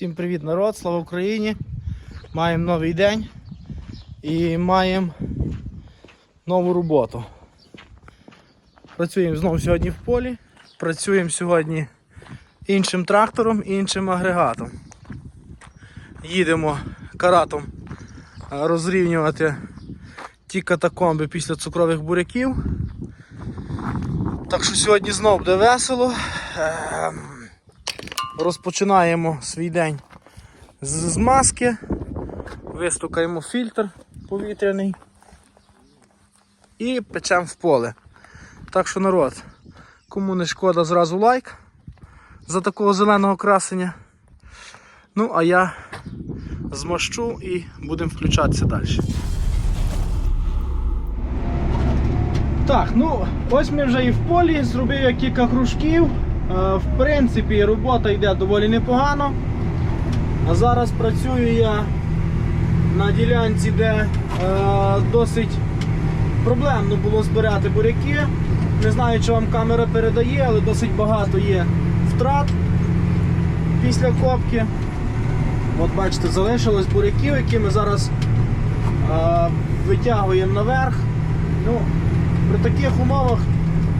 Всім привіт, народ, слава Україні! Маємо новий день і маємо нову роботу. Працюємо знову сьогодні в полі, працюємо сьогодні іншим трактором, іншим агрегатом. Їдемо каратом розрівнювати ті катакомби після цукрових буряків. Так що сьогодні знову буде весело. Розпочинаємо свій день з змазки, вистукаємо фільтр повітряний і печемо в поле. Так що народ, кому не шкода, зразу лайк за такого зеленого красення. Ну, а я змащу і будемо включатися далі. Так, ну ось ми вже і в полі, зробив кілька кружків. Е, В принципі, робота йде доволі непогано. А зараз працюю я на ділянці, де е, досить проблемно було збирати буряки. Не знаю, чи вам камера передає, але досить багато є втрат після копки. От бачите, залишилось буряків, які ми зараз е, витягуємо наверх. Ну, при таких умовах,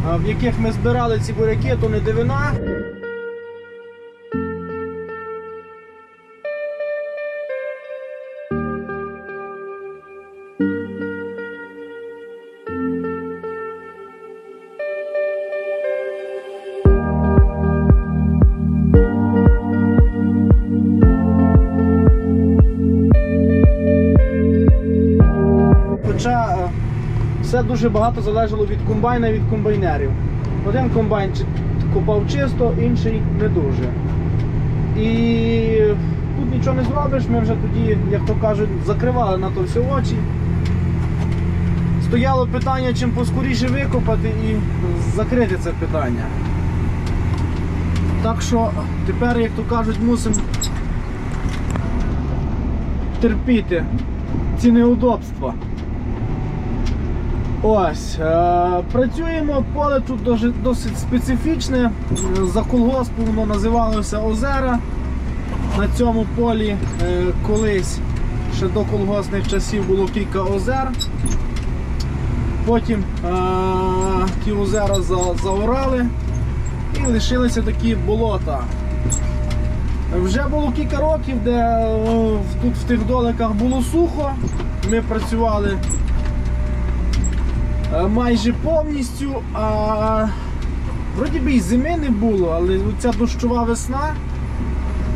в яких ми збирали ці буряки, то не дивина. Дуже багато залежало від комбайна від комбайнерів. Один комбайн копав чисто, інший не дуже. І тут нічого не зробиш, ми вже тоді, як то кажуть, закривали на то всі очі. Стояло питання, чим поскоріше викопати і закрити це питання. Так що тепер, як то кажуть, мусимо терпіти ці неудобства. Ось, е, працюємо, поле тут досить специфічне. Е, За колгоспом воно називалося Озера. На цьому полі е, колись ще до колгоспних часів було кілька озер. Потім е, ті озера за, заорали і лишилися такі болота. Вже було кілька років, де е, тут в тих доликах було сухо. Ми працювали майже повністю. А вроді би і зими не було, але ця дощова весна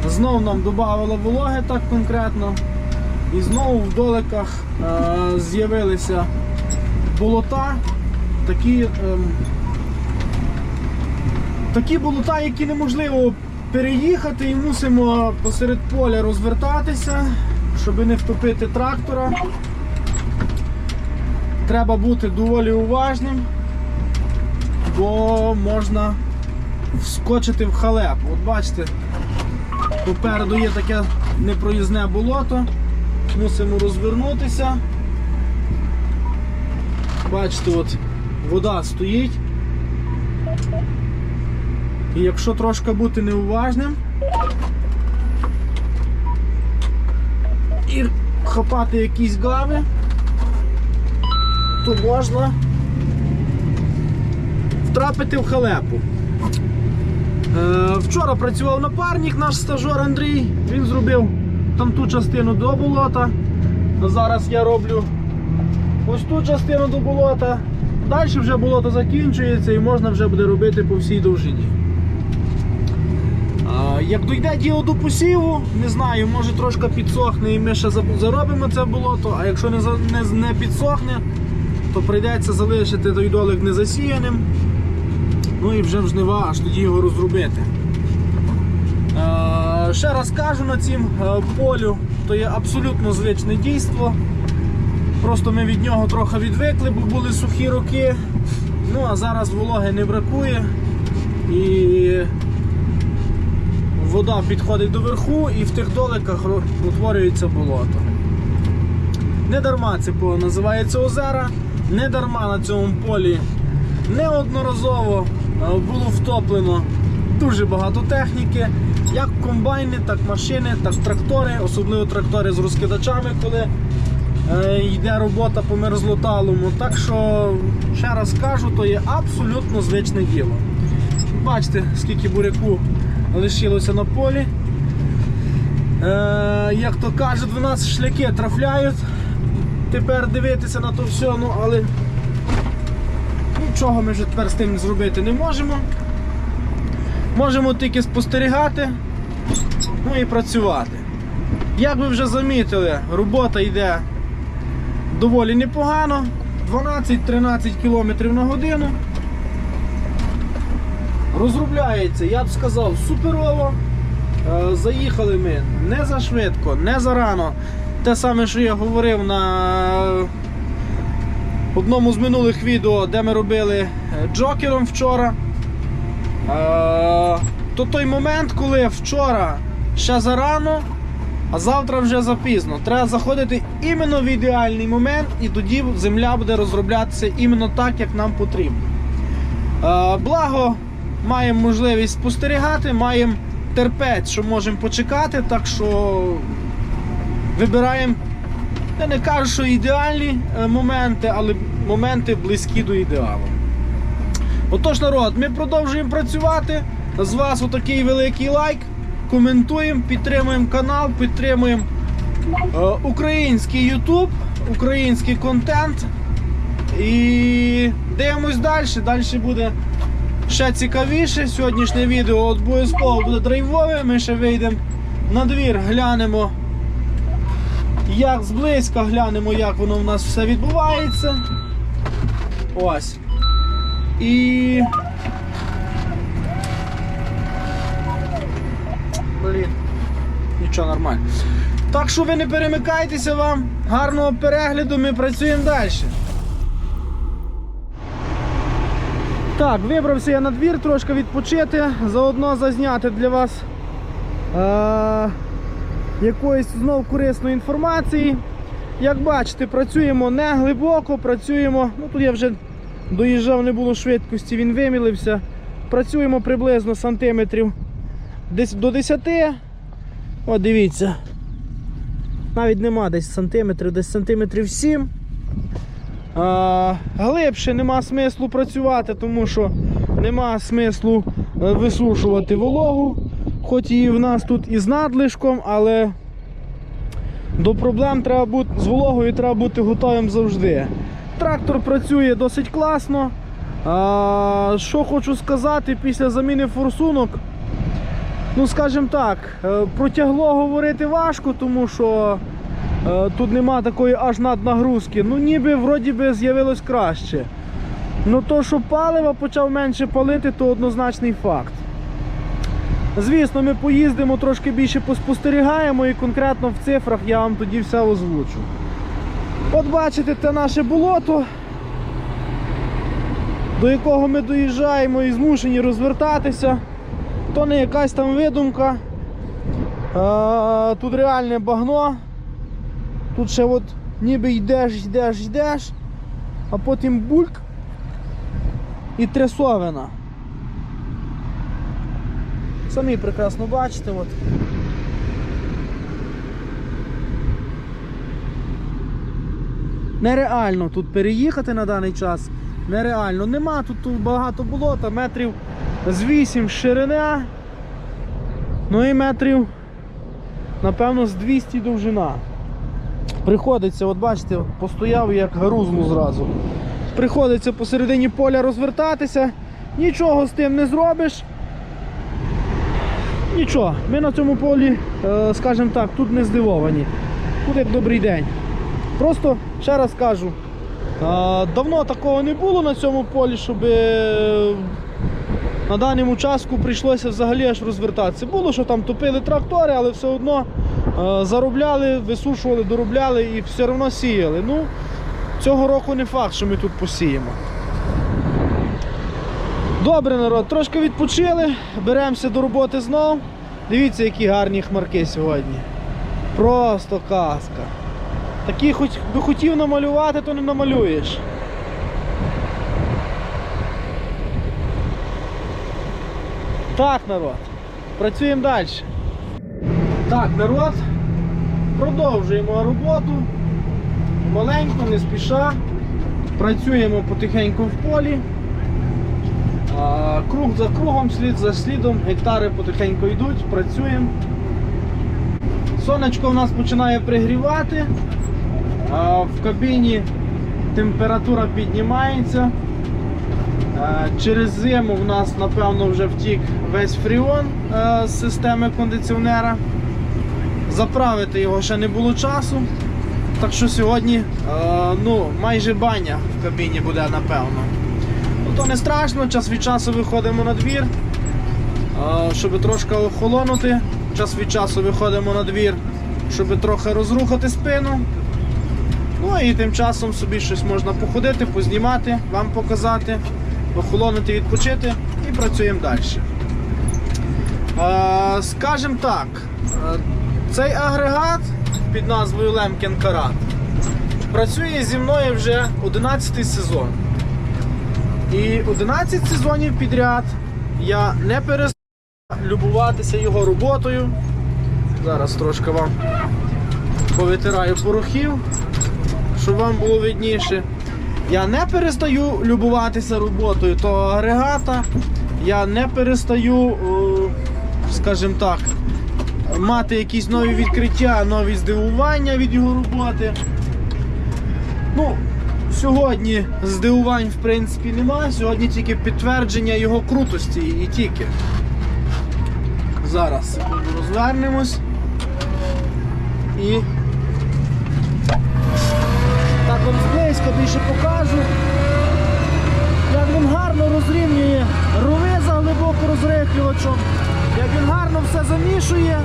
знов нам додавала вологи так конкретно. І знову в доликах е, з'явилися болота, такі, ем, такі болота, які неможливо переїхати і мусимо посеред поля розвертатися, щоб не втопити трактора. Треба бути доволі уважним, бо можна вскочити в халепу. От бачите, попереду є таке непроїзне болото, мусимо розвернутися. Бачите, от вода стоїть. І якщо трошки бути неуважним і хапати якісь гави, то можна втрапити в халепу. Е, вчора працював напарник, наш стажер Андрій, він зробив там ту частину до болота. Зараз я роблю ось ту частину до болота. Далі вже болото закінчується і можна вже буде робити по всій довжині. Як дойде діло до посіву, не знаю, може трошки підсохне і ми ще заробимо це болото, а якщо не, не підсохне, то прийдеться залишити той долик незасіяним. Ну і вже в жнива аж тоді його розробити. Е, ще раз кажу на цім е, полю, то є абсолютно звичне дійство. Просто ми від нього трохи відвикли, бо були сухі роки. Ну а зараз вологи не бракує. І вода підходить до верху і в тих доликах утворюється болото. Не дарма це називається озера, не дарма на цьому полі неодноразово е, було втоплено дуже багато техніки, як комбайни, так машини, так трактори, особливо трактори з розкидачами, коли е, йде робота по мерзлоталому. Так що, ще раз кажу, то є абсолютно звичне діло. Бачите, скільки буряку лишилося на полі. Е, як то кажуть, в нас шляки трафляють. Тепер дивитися на то все, ну але нічого ми вже тепер з тим зробити не можемо. Можемо тільки спостерігати, ну і працювати. Як ви вже замітили, робота йде доволі непогано. 12-13 км на годину. Розробляється, я б сказав, суперово. Е, Заїхали ми не за швидко, не за рано. Те саме, що я говорив на одному з минулих відео, де ми робили е, джокером вчора. Е, То той момент, коли вчора ще зарано, а завтра вже запізно. Треба заходити іменно в ідеальний момент, і тоді земля буде розроблятися іменно так, як нам потрібно. Е, Благо, маємо можливість спостерігати, маємо терпець, що можемо почекати, так що вибираємо, я не кажу, що ідеальні е, моменти, але моменти близькі до ідеалу. Отож, народ, ми продовжуємо працювати. З вас отакий великий лайк. Коментуємо, підтримуємо канал, підтримуємо е, український YouTube, український контент. І дивимось далі. Далі буде ще цікавіше. Сьогоднішнє відео обов'язково буде драйвове. Ми ще вийдемо на двір, глянемо, як зблизька глянемо, як воно в нас все відбувається. Ось. І. Блін. Нічого нормально. Так що ви не перемикайтеся вам. Гарного перегляду, ми працюємо далі. Так, вибрався я на двір трошки відпочити, заодно зазняти для вас е- якоїсь знов корисної інформації. Як бачите, працюємо не глибоко, працюємо. Ну тут я вже доїжджав, не було швидкості, він вимілився. Працюємо приблизно сантиметрів десь до 10. О, дивіться. Навіть нема десь сантиметрів, десь сантиметрів 7. А, глибше нема смислу працювати, тому що нема смислу е, висушувати вологу. Хоч і в нас тут і з надлишком, але до проблем треба бути з вологою треба бути готовим завжди. Трактор працює досить класно. А, що хочу сказати, після заміни форсунок, ну скажімо так, е, протягло говорити важко, тому що е, тут нема такої аж наднагрузки. Ну ніби вроді би з'явилось краще. Ну то, що паливо почав менше палити, то однозначний факт. Звісно, ми поїздимо, трошки більше поспостерігаємо і конкретно в цифрах я вам тоді все озвучу. От бачите, це наше болото, до якого ми доїжджаємо і змушені розвертатися. То не якась там видумка. Тут реальне багно. Тут ще от ніби йдеш, йдеш, йдеш, а потім бульк і трясовина. Самі прекрасно бачите. От. Нереально тут переїхати на даний час. Нереально. Нема тут, тут багато болота, метрів з 8 ширина. Ну і метрів, напевно, з 200 довжина. Приходиться, от бачите, постояв як гарузну зразу. Приходиться посередині поля розвертатися, нічого з тим не зробиш. Нічого, ми на цьому полі, е, скажімо так, тут не здивовані. Тут як добрий день. Просто ще раз кажу, е, давно такого не було на цьому полі, щоб е, на даному участку прийшлося взагалі аж розвертатися. Було, що там топили трактори, але все одно заробляли, висушували, доробляли і все одно сіяли. Ну, цього року не факт, що ми тут посіємо. Добре, народ, трошки відпочили, беремося до роботи знов. Дивіться, які гарні хмарки сьогодні. Просто казка. Такі хоч би хотів намалювати, то не намалюєш. Так, народ, працюємо далі. Так, народ, продовжуємо роботу. Маленько, не спіша. Працюємо потихеньку в полі. Круг за кругом, слід за слідом, гектари потихеньку йдуть, працюємо. Сонечко в нас починає пригрівати, в кабіні температура піднімається. Через зиму в нас, напевно, вже втік весь фріон е, з системи кондиціонера. Заправити його ще не було часу. Так що сьогодні е, ну, майже баня в кабіні буде, напевно. Ну, то не страшно, час від часу виходимо на двір, щоб трошки охолонути. Час від часу виходимо на двір, щоб трохи розрухати спину. Ну і тим часом собі щось можна походити, познімати, вам показати, охолонути, відпочити і працюємо далі. Скажем так, цей агрегат під назвою Лемкін Карат працює зі мною вже 11 сезон. І 11 сезонів підряд я не перестаю любуватися його роботою. Зараз трошки вам повитираю порохів, щоб вам було видніше. Я не перестаю любуватися роботою того агрегата. Я не перестаю, е, скажімо так, мати якісь нові відкриття, нові здивування від його роботи. Ну, сьогодні здивувань в принципі немає. Сьогодні тільки підтвердження його крутості і тільки. Зараз розвернемось. І так от зблизька більше покажу. Як він гарно розрівнює рови за глибоко розрихлювачом, як він гарно все замішує.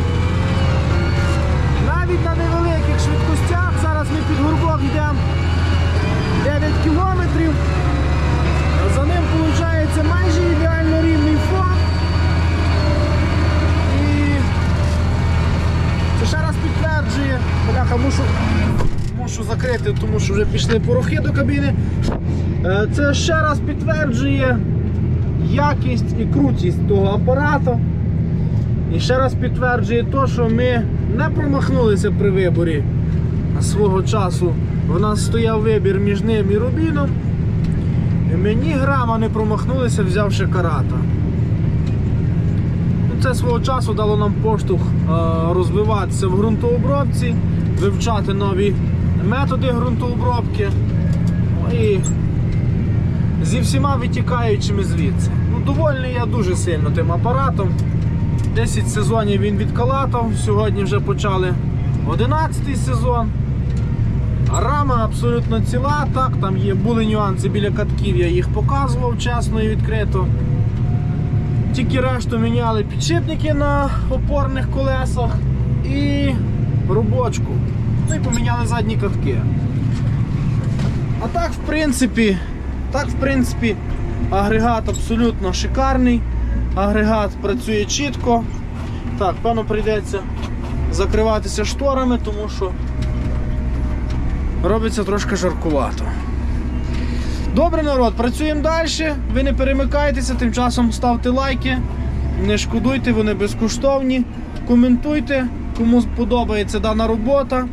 Навіть на невеликих швидкостях, зараз ми під горбок йдемо 9 кілометрів. За ним виходить майже ідеально рівний фон. І це ще раз підтверджує. Бляха, мушу, мушу закрити, тому що вже пішли порохи до кабіни. Е, Це ще раз підтверджує якість і крутість того апарату. І ще раз підтверджує те, що ми не промахнулися при виборі свого часу. У нас стояв вибір між ним і Рубіном. І ми ні грама не промахнулися, взявши карата. Ну, Це свого часу дало нам поштовх е, розвиватися в ґрунтообробці, вивчати нові методи ґрунтообробки ну, і зі всіма витікаючими звідси. Ну, довольний я дуже сильно тим апаратом. 10 сезонів він відкалатав, сьогодні вже почали 11 сезон. Рама абсолютно ціла, так, там є, були нюанси біля катків, я їх показував чесно і відкрито. Тільки решту міняли підшипники на опорних колесах і робочку. Ну і поміняли задні катки. А так, в принципі, так, в принципі, агрегат абсолютно шикарний. Агрегат працює чітко. Так, певно, прийдеться закриватися шторами, тому що робиться трошки жаркувато. Добре, народ, працюємо далі. Ви не перемикайтеся, тим часом ставте лайки, не шкодуйте, вони безкоштовні. Коментуйте, кому подобається дана робота.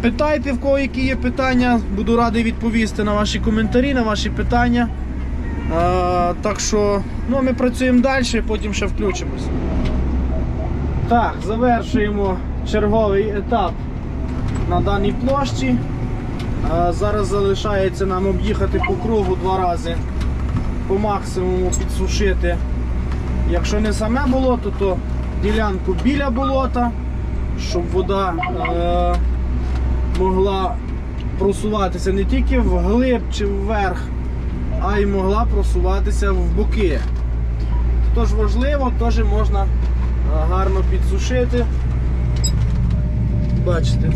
Питайте, в кого які є питання, буду радий відповісти на ваші коментарі, на ваші питання. А, так що ну, ми працюємо далі, потім ще включимось. Так, завершуємо черговий етап на даній площі. Зараз залишається нам об'їхати по кругу два рази, по максимуму підсушити. Якщо не саме болото, то ділянку біля болота, щоб вода е, могла просуватися не тільки вглиб чи вверх, а й могла просуватися в боки. Тож важливо, теж можна е, гарно підсушити. Бачите,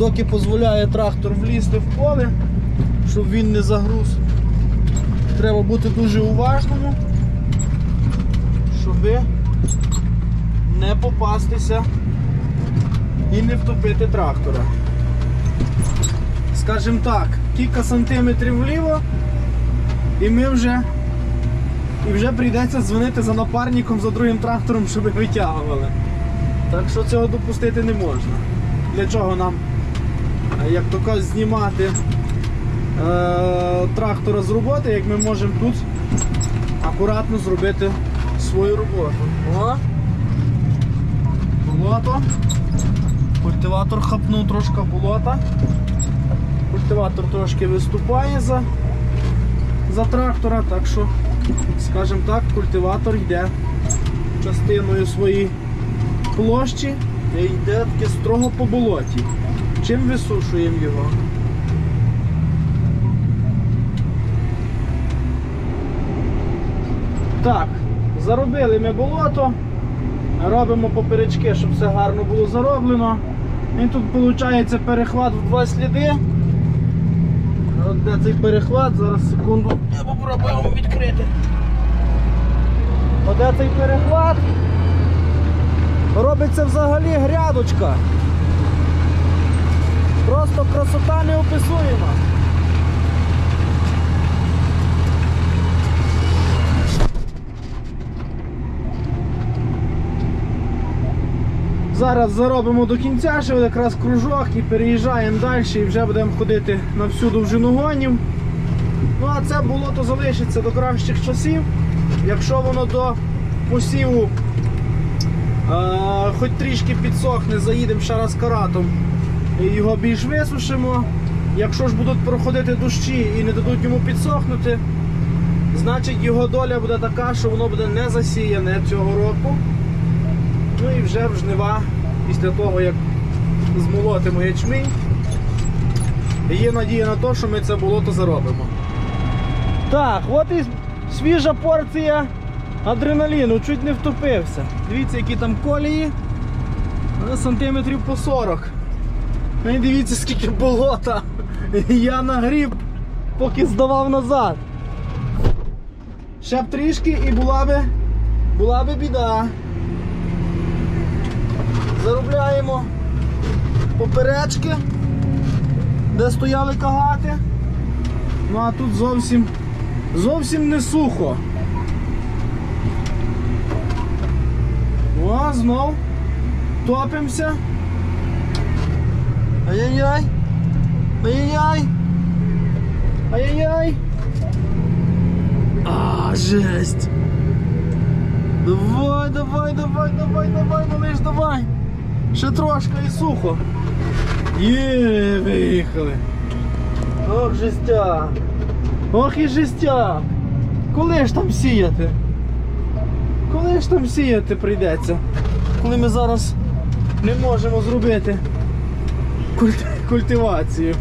доки дозволяє трактор влізти в поле, щоб він не загруз. Треба бути дуже уважному, щоб не попастися і не втопити трактора. Скажімо так, кілька сантиметрів вліво і ми вже і вже прийдеться дзвонити за напарником за другим трактором, щоб витягували. Так що цього допустити не можна. Для чого нам, як то кажуть, знімати е, трактора з роботи, як ми можемо тут акуратно зробити свою роботу. О! Болото. Культиватор хапнув трошки болота. Культиватор трошки виступає за, за трактора, так що, скажімо так, культиватор йде частиною своєї площі і йде таке строго по болоті. Чим висушуємо його? Так, заробили ми болото, робимо поперечки, щоб все гарно було зароблено. І тут виходить перехват в два сліди. От де цей перехват, зараз секунду. Я попробую відкрити. От де цей перехват. Робиться взагалі грядочка. Просто красота неописуєма. Зараз заробимо до кінця, ще якраз кружок і переїжджаємо далі і вже будемо ходити на всю довжину гонів. Ну а це болото залишиться до кращих часів. Якщо воно до посіву е, хоч трішки підсохне, заїдемо ще раз каратом його більш висушимо. Якщо ж будуть проходити дощі і не дадуть йому підсохнути, значить його доля буде така, що воно буде не засіяне цього року. Ну і вже в жнива, після того, як змолотимо ячмінь, є надія на те, що ми це болото заробимо. Так, от і свіжа порція адреналіну, чуть не втопився. Дивіться, які там колії. Сантиметрів по 40. Ну і дивіться, скільки болота. Я нагріб, поки здавав назад. Ще б трішки і була би, була би біда. Заробляємо поперечки, де стояли кагати. Ну а тут зовсім зовсім не сухо. О, знов топимося. Ай-яй-яй. Ай-яй-яй. Ай-яй-яй. А, жесть. Давай, давай, давай, давай, давай, малиш, давай. Ще трошки і сухо. Є, виїхали. Ох, жестяк. Ох і жестяк. Коли ж там сіяти? Коли ж там сіяти прийдеться? Коли ми зараз не можемо зробити культи- культивацію.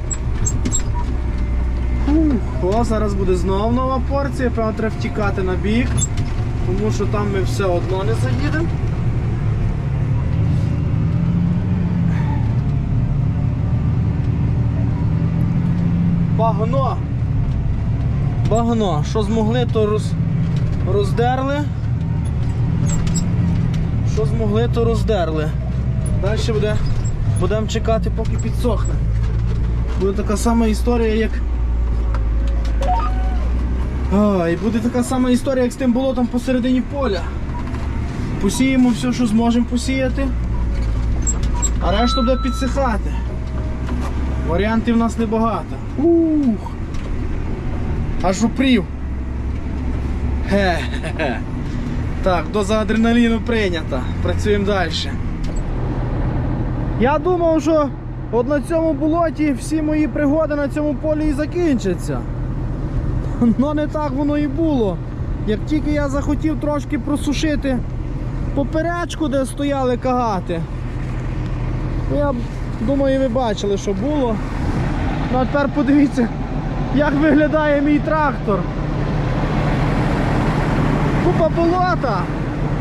Ух, о, зараз буде знову нова порція, певно треба втікати на бік, тому що там ми все одно не заїдемо. Багно. Багно. Що змогли, то роз... роздерли. Що змогли, то роздерли. Далі буде, будемо чекати, поки підсохне. Буде така сама історія, як. А, і буде така сама історія, як з тим болотом посередині поля. Посіємо все, що зможемо посіяти, а решту буде підсихати. Варіантів в нас небагато. Ух. Аж упрів. Хе-хе-хе. Так, доза адреналіну прийнята. Працюємо далі. Я думав, що от на цьому болоті всі мої пригоди на цьому полі і закінчаться. Ну не так воно і було. Як тільки я захотів трошки просушити поперечку, де стояли кагати. Я думаю, ви бачили, що було. Ну а тепер подивіться, як виглядає мій трактор. Купа болота.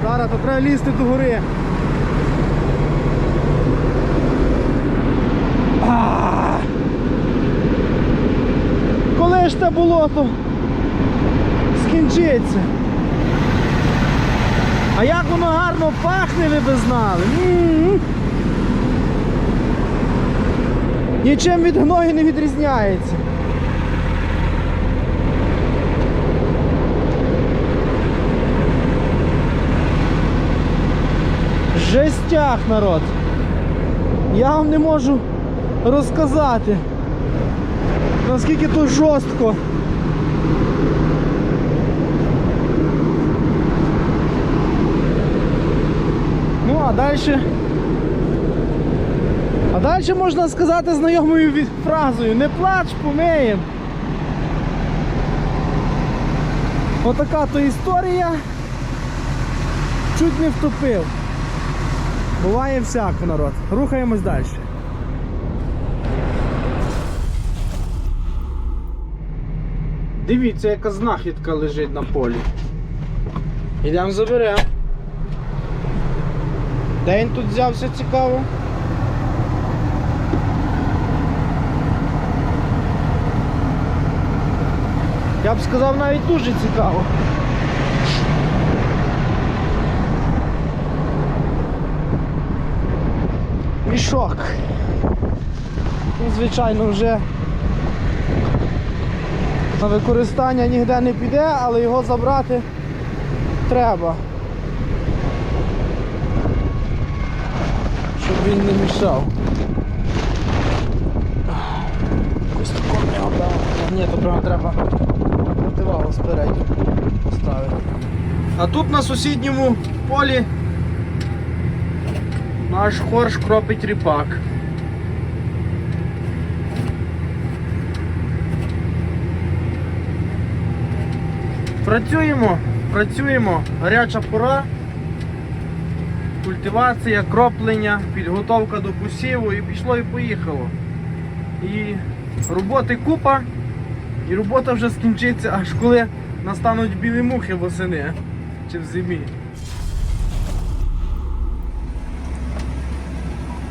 Зараз то треба лізти до гори. ж те болото скінчиться. А як воно гарно пахне, ви би знали. М -м -м. Нічим від гною не відрізняється. Жестях народ. Я вам не можу розказати наскільки тут жорстко. Ну, а далі. А далі можна сказати знайомою фразою Не плач, помиєм. Отака то історія. Чуть не втопив. Буває всяко народ. Рухаємось далі. Дивіться, яка знахідка лежить на полі. Ідемо заберемо. Де він тут взявся цікаво? Я б сказав навіть дуже цікаво. Мішок. Ну, звичайно, вже на використання ніде не піде, але його забрати треба. Щоб він не мішав. Якось такого не обрав. Ні, то прямо треба противагу спереді поставити. А тут на сусідньому полі наш хорш кропить ріпак. Працюємо, працюємо, гаряча пора, культивація, кроплення, підготовка до посіву і пішло і поїхало. І роботи купа, і робота вже скінчиться, аж коли настануть білі мухи восени чи в зимі.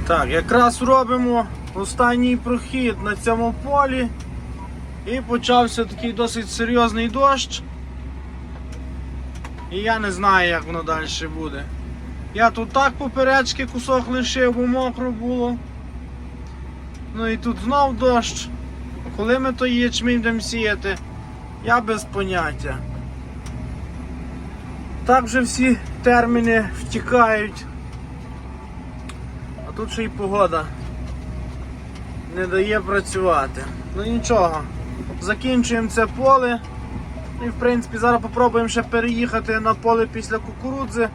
Так, якраз робимо останній прохід на цьому полі. І почався такий досить серйозний дощ. І я не знаю, як воно далі буде. Я тут так поперечки кусок лишив, бо мокро було. Ну і тут знов дощ. Коли ми той ячмінь будемо сіяти, я без поняття. Так вже всі терміни втікають. А тут ще й погода не дає працювати. Ну нічого, закінчуємо це поле. І в принципі зараз попробуємо ще переїхати на поле після кукурудзи.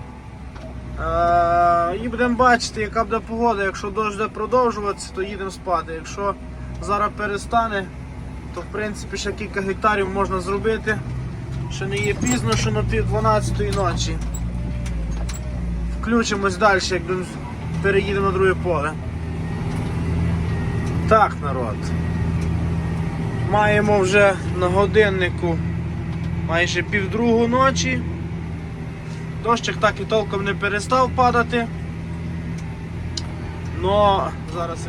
Е, і будемо бачити, яка буде погода. Якщо дощ буде продовжуватися, то їдемо спати. Якщо зараз перестане, то в принципі ще кілька гектарів можна зробити. Ще не є пізно, що на пів 12 ночі. Включимось далі, як переїдемо на друге поле. Так, народ. Маємо вже на годиннику майже півдругу ночі. Дощик так і толком не перестав падати. Но зараз.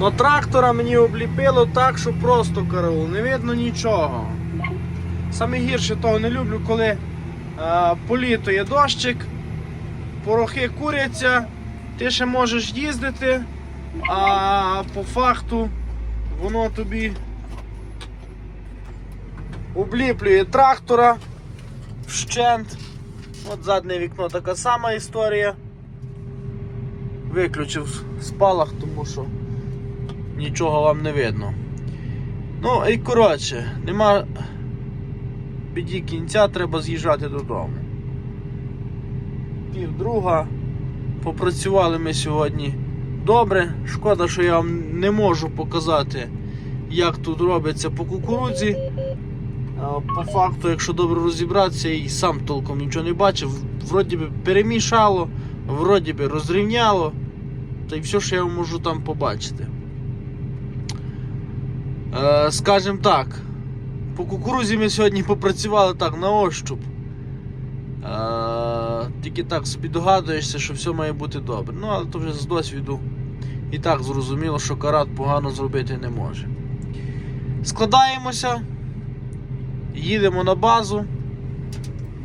Но трактора мені обліпило так, що просто караул, не видно нічого. Саме гірше того не люблю, коли е, політує дощик, порохи куряться, ти ще можеш їздити, а по факту воно тобі обліплює трактора вщент. От заднє вікно така сама історія. Виключив спалах, тому що нічого вам не видно. Ну і коротше, нема біді кінця, треба з'їжджати додому. Пів друга. Попрацювали ми сьогодні добре. Шкода, що я вам не можу показати, як тут робиться по кукурудзі. По факту, якщо добре розібратися, і сам толком нічого не бачив. Вроді би перемішало, вроді би розрівняло. Та й все, що я можу там побачити. Е, скажем так, по кукурузі ми сьогодні попрацювали так на ощуп. Е, тільки так собі догадуєшся, що все має бути добре. Ну, але то вже з досвіду і так зрозуміло, що карат погано зробити не може. Складаємося, їдемо на базу.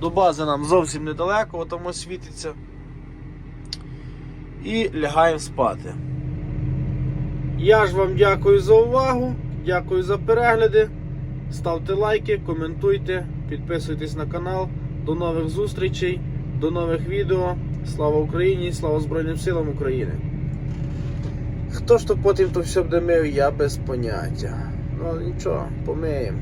До бази нам зовсім недалеко, там ось світиться. І лягаємо спати. Я ж вам дякую за увагу, дякую за перегляди. Ставте лайки, коментуйте, підписуйтесь на канал. До нових зустрічей. До нових відео. Слава Україні, слава Збройним силам України. Хто ж то потім то все буде мив, я без поняття. Ну нічого, помиємо.